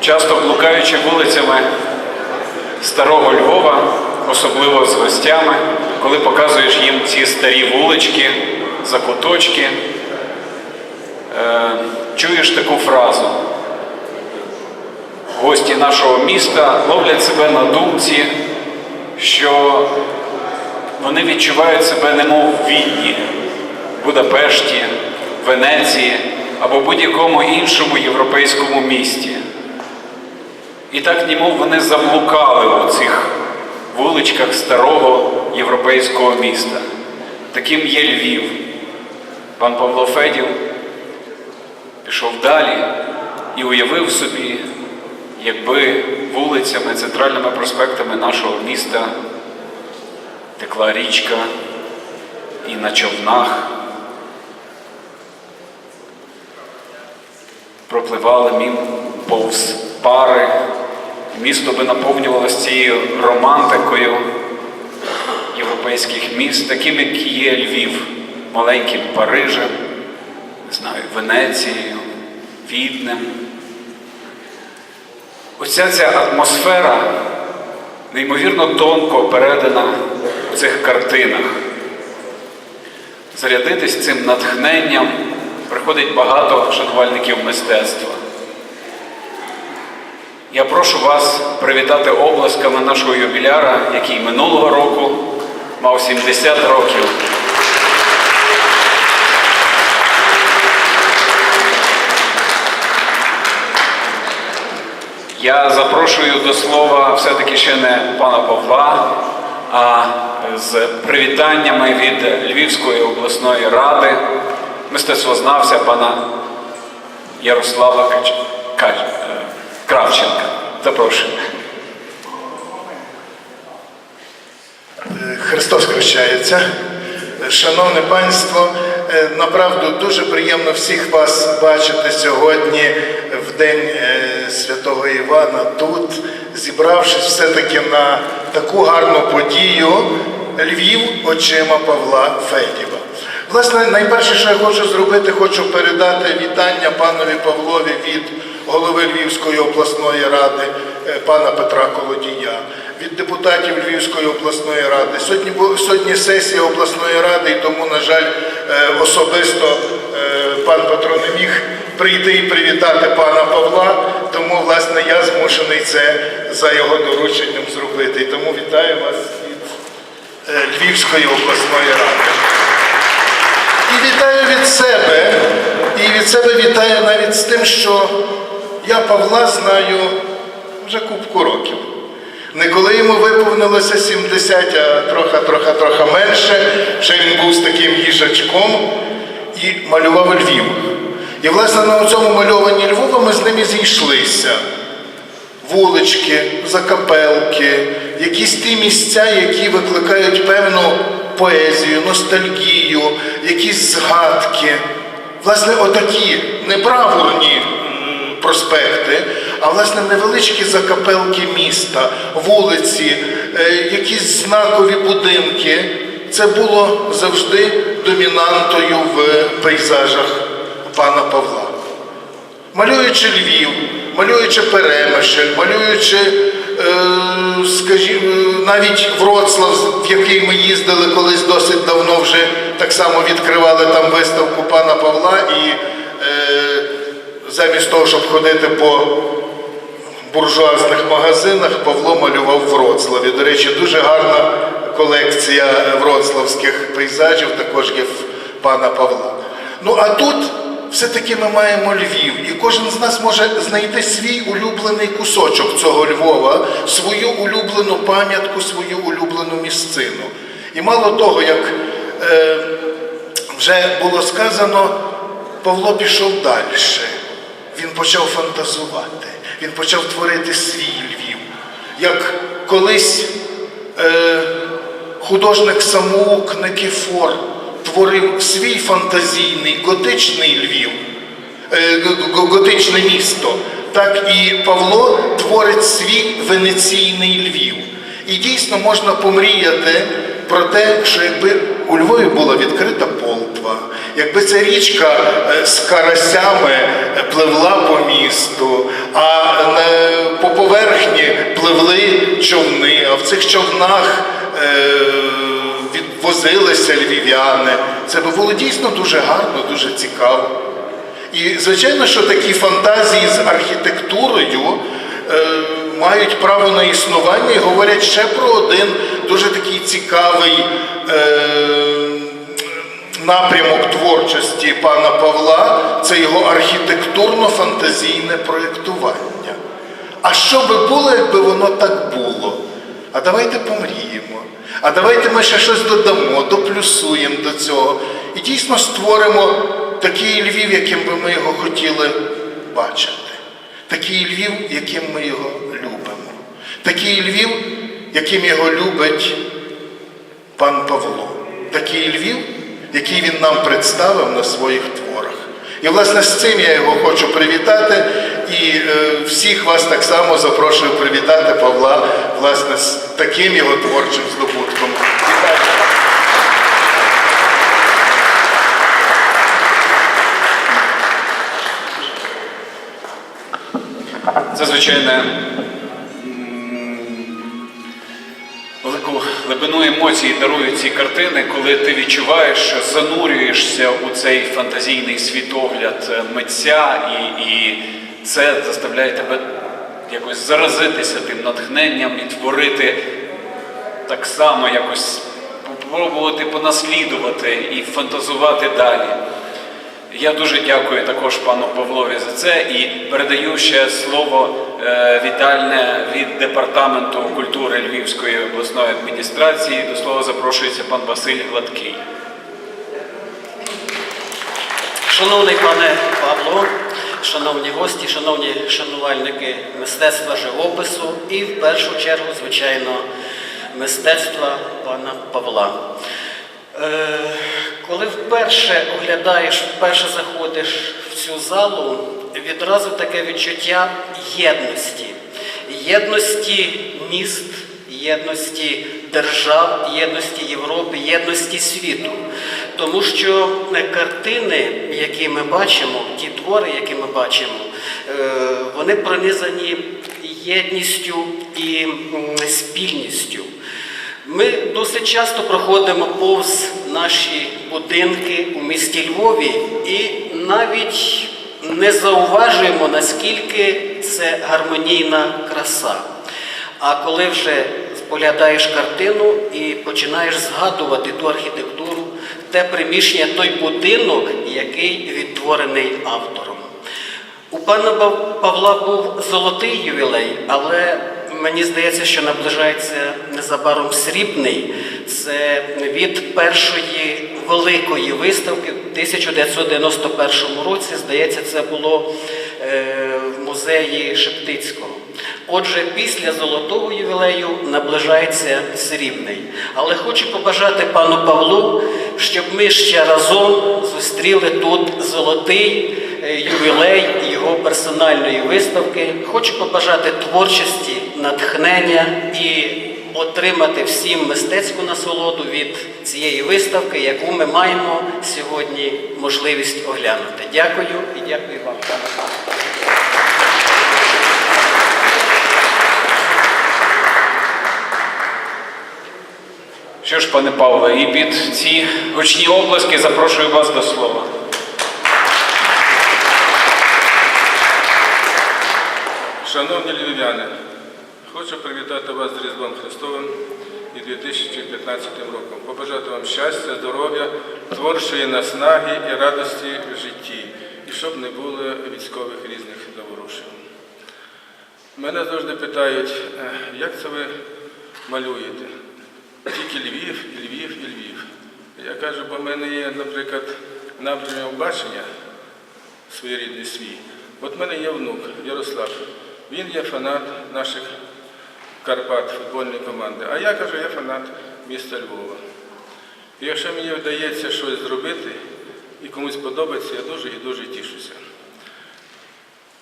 часто блукаючи вулицями старого Львова, особливо з гостями, коли показуєш їм ці старі вулички, закуточки, е, чуєш таку фразу. Гості нашого міста ловлять себе на думці, що вони відчувають себе немов в Відні, Будапешті, Венеції або будь-якому іншому європейському місті. І так німов вони заблукали у цих вуличках старого європейського міста. Таким є Львів. Пан Павло Федів пішов далі і уявив собі, якби вулицями, центральними проспектами нашого міста текла річка і на човнах пропливали мім повз пари, місто би наповнювалося цією романтикою європейських міст, таким, як є Львів, маленьким Парижем, не знаю, Венецією, Віднем. Оця ця атмосфера неймовірно тонко передана в цих картинах. Зарядитись цим натхненням приходить багато шанувальників мистецтва. Я прошу вас привітати обласками нашого юбіляра, який минулого року мав 70 років. Я запрошую до слова все-таки ще не пана Павла, а з привітаннями від Львівської обласної ради мистецтвознавця пана Ярослава Кач... Е, Кравченка. Запрошую. Христос хрещається. Шановне панство, е, направду дуже приємно всіх вас бачити сьогодні в день е, святого Івана тут, зібравшись все-таки на таку гарну подію Львів очима Павла Федєва. Власне, найперше, що я хочу зробити, хочу передати вітання панові Павлові від голови Львівської обласної ради е, пана Петра Колодія, від депутатів Львівської обласної ради. Сьогодні, сьогодні сесія обласної ради, і тому, на жаль, е, особисто е, пан Петро не міг прийти і привітати пана Павла, тому, власне, я змушений це за його дорученням зробити. І тому вітаю вас від Львівської обласної ради. І вітаю від себе, і від себе вітаю навіть з тим, що я Павла знаю вже купку років. Не коли йому виповнилося 70, а трохи, трохи, трохи менше, ще він був з таким їжачком і малював Львів. І, власне, на цьому мальованні Львова ми з ним і зійшлися вулички, закапелки, якісь ті місця, які викликають певну поезію, ностальгію, якісь згадки. Власне, отакі небравурні м, проспекти, а власне невеличкі закапелки міста, вулиці, е, якісь знакові будинки. Це було завжди домінантою в пейзажах пана Павла. Малюючи Львів, малюючи Перемишль, малюючи, е, скажімо, навіть Вроцлав, в який ми їздили колись досить давно, вже так само відкривали там виставку пана Павла, і е, замість того, щоб ходити по буржуазних магазинах, Павло малював в Вроцлаві. До речі, дуже гарна колекція вроцлавських пейзажів також є в пана Павла. Ну а тут все-таки ми маємо Львів, і кожен з нас може знайти свій улюблений кусочок цього Львова, свою улюблену пам'ятку, свою улюблену місцину. І мало того, як е, вже було сказано, Павло пішов далі. Він почав фантазувати, він почав творити свій Львів. Як колись е, художник самоук Никифор творив свій фантазійний готичний Львів, е, готичне місто, так і Павло творить свій венеційний Львів. І дійсно можна помріяти про те, що якби у Львові була відкрита полтва, якби ця річка е, з карасями пливла по місту, а по поверхні пливли човни, а в цих човнах е, відвозилися львів'яни. Це би було дійсно дуже гарно, дуже цікаво. І звичайно, що такі фантазії з архітектурою е, мають право на існування і говорять ще про один дуже такий цікавий е, напрямок творчості пана Павла це його архітектурно-фантазійне проєктування. А що би було, якби воно так було? А давайте помріємо. А давайте ми ще щось додамо, доплюсуємо до цього. І дійсно створимо такий Львів, яким би ми його хотіли бачити. Такий Львів, яким ми його любимо. Такий Львів, яким його любить пан Павло. Такий Львів, який він нам представив на своїх творах. І, власне, з цим я його хочу привітати. І е, всіх вас так само запрошую привітати Павла, власне, з таким його творчим здобутком. Це, звичайно, глибину емоцій дарують ці картини, коли ти відчуваєш, що занурюєшся у цей фантазійний світогляд е, митця, і, і це заставляє тебе якось заразитися тим натхненням і творити так само якось спробувати понаслідувати і фантазувати далі. Я дуже дякую також пану Павлові за це і передаю ще слово е, вітальне від департаменту культури Львівської обласної адміністрації. До слова запрошується пан Василь Гладкий. Шановний пане Павло, шановні гості, шановні шанувальники мистецтва живопису і в першу чергу, звичайно, мистецтва пана Павла. Е, коли вперше оглядаєш, вперше заходиш в цю залу, відразу таке відчуття єдності, єдності міст, єдності держав, єдності Європи, єдності світу. Тому що е, картини, які ми бачимо, ті твори, які ми бачимо, е, вони пронизані єдністю і спільністю. Ми досить часто проходимо повз наші будинки у місті Львові і навіть не зауважуємо, наскільки це гармонійна краса. А коли вже споглядаєш картину і починаєш згадувати ту архітектуру, те приміщення, той будинок, який відтворений автором. У пана Павла був золотий ювілей, але мені здається, що наближається незабаром срібний. Це від першої великої виставки в 1991 році. Здається, це було е, в музеї Шептицького. Отже, після золотого ювілею наближається срібний. Але хочу побажати пану Павлу, щоб ми ще разом зустріли тут золотий е, ювілей його персональної виставки. Хочу побажати творчості, натхнення і отримати всім мистецьку насолоду від цієї виставки, яку ми маємо сьогодні можливість оглянути. Дякую і дякую вам. Що ж, пане Павле, і під ці гучні обласки запрошую вас до слова. Шановні львів'яни, хочу привітати вас з Різдвом Христовим і 2015 роком. Побажати вам щастя, здоров'я, творчої наснаги і радості в житті, і щоб не було військових різних заворушень. Мене завжди питають, «Е, як це ви малюєте? Тільки Львів, і Львів, і Львів. Я кажу, бо в мене є, наприклад, напрямок бачення своєрідний свій. От в мене є внук Ярослав. Він є фанат наших Карпат, футбольної команди. А я кажу, я фанат міста Львова. І якщо мені вдається щось зробити і комусь подобається, я дуже і дуже тішуся.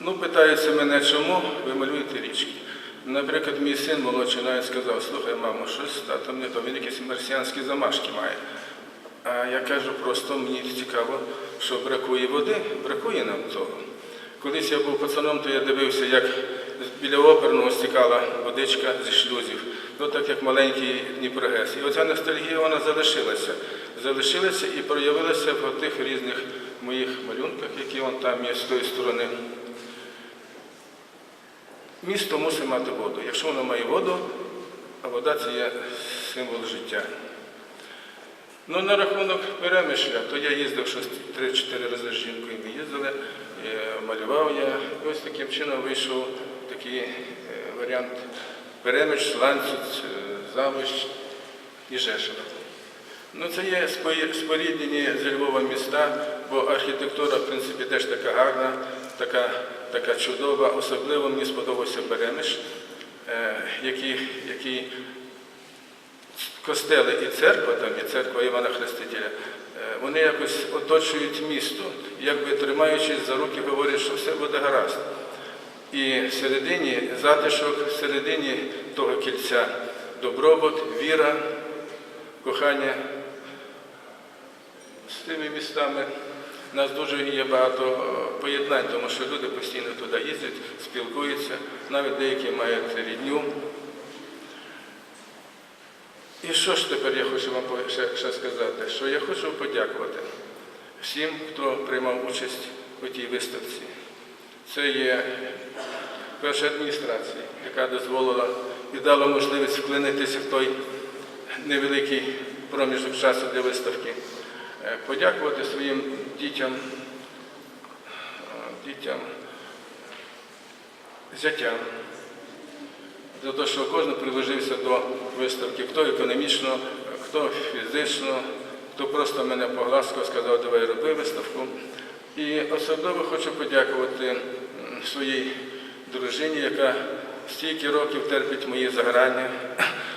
Ну, питаються мене, чому ви малюєте річки. Наприклад, мій син молодший навіть сказав, слухай, мамо, щось з татом не то, він якісь марсіанські замашки має. А я кажу, просто мені цікаво, що бракує води, бракує нам того. Колись я був пацаном, то я дивився, як біля оперного стікала водичка зі шлюзів, ну так як маленький Дніпрогес. І оця ностальгія вона залишилася. Залишилася і проявилася в тих різних моїх малюнках, які вон там є з тої сторони. Місто мусить мати воду. Якщо воно має воду, а вода це є символ життя. Ну, на рахунок перемишля, то я їздив щось 3-4 рази з жінкою, ми їздили, е, малював я. І ось таким чином вийшов такий е, варіант перемиш, Ланцюць, е, Завищ і Жешов. Ну, це є споріднені з Львова міста, бо архітектура, в принципі, теж така гарна, така, така чудова. Особливо мені сподобався Беремиш, е, який, який костели і церква, там і церква Івана Хрестителя, вони якось оточують місто, якби тримаючись за руки, говорять, що все буде гаразд. І всередині затишок, всередині того кільця добробут, віра, кохання з тими містами. У нас дуже є багато е, поєднань, тому що люди постійно туди їздять, спілкуються, навіть деякі мають рідню. І що ж тепер я хочу вам ще, ще сказати? Що я хочу подякувати всім, хто приймав участь у тій виставці. Це є перша адміністрація, яка дозволила і дала можливість вклинитися в той невеликий проміжок часу для виставки. Е, Подякувати своїм дітям, е, дітям, зятям, за те, що кожен приложився до виставки, хто економічно, хто фізично, хто просто мене погласкав, сказав, давай роби виставку. І особливо хочу подякувати своїй дружині, яка стільки років терпить мої заграння.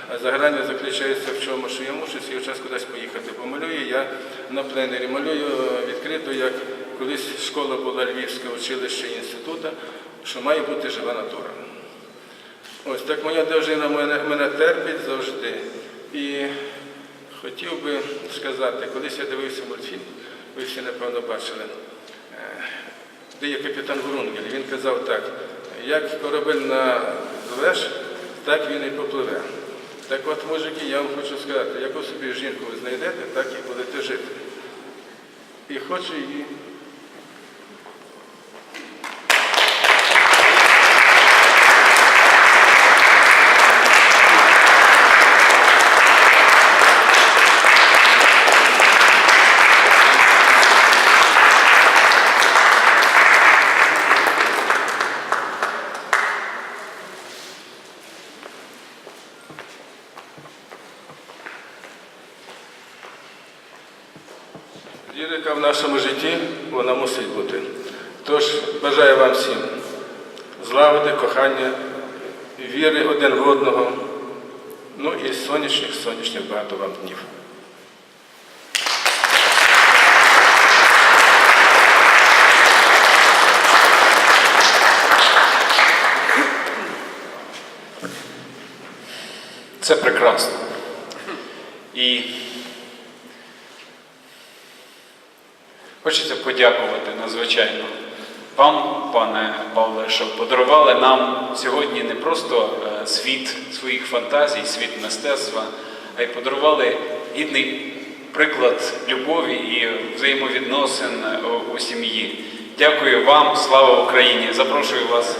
А заграння заключається в чому, що я мушу свій час кудись поїхати. Бо малюю я на пленері, малюю е, відкрито, як колись школа була Львівське училище інституту, що має бути жива натура. Ось так моя дружина мене, мене терпить завжди. І хотів би сказати, колись я дивився мультфільм, ви всі напевно бачили, де є капітан Грунгель. Він казав так, як корабель напливеш, так він і попливе. Так от, мужики, я вам хочу сказати, яку собі жінку ви знайдете, так і будете жити. І хочу її Лірика в нашому житті вона мусить бути. Тож бажаю вам всім злагоди, кохання, віри один в одного, ну і сонячних, сонячних багато вам днів. Це прекрасно. І хочеться подякувати надзвичайно вам, пане Павле, що подарували нам сьогодні не просто е, світ своїх фантазій, світ мистецтва, а й подарували гідний приклад любові і взаємовідносин е, у- у сім'ї. Дякую вам, слава Україні! Запрошую вас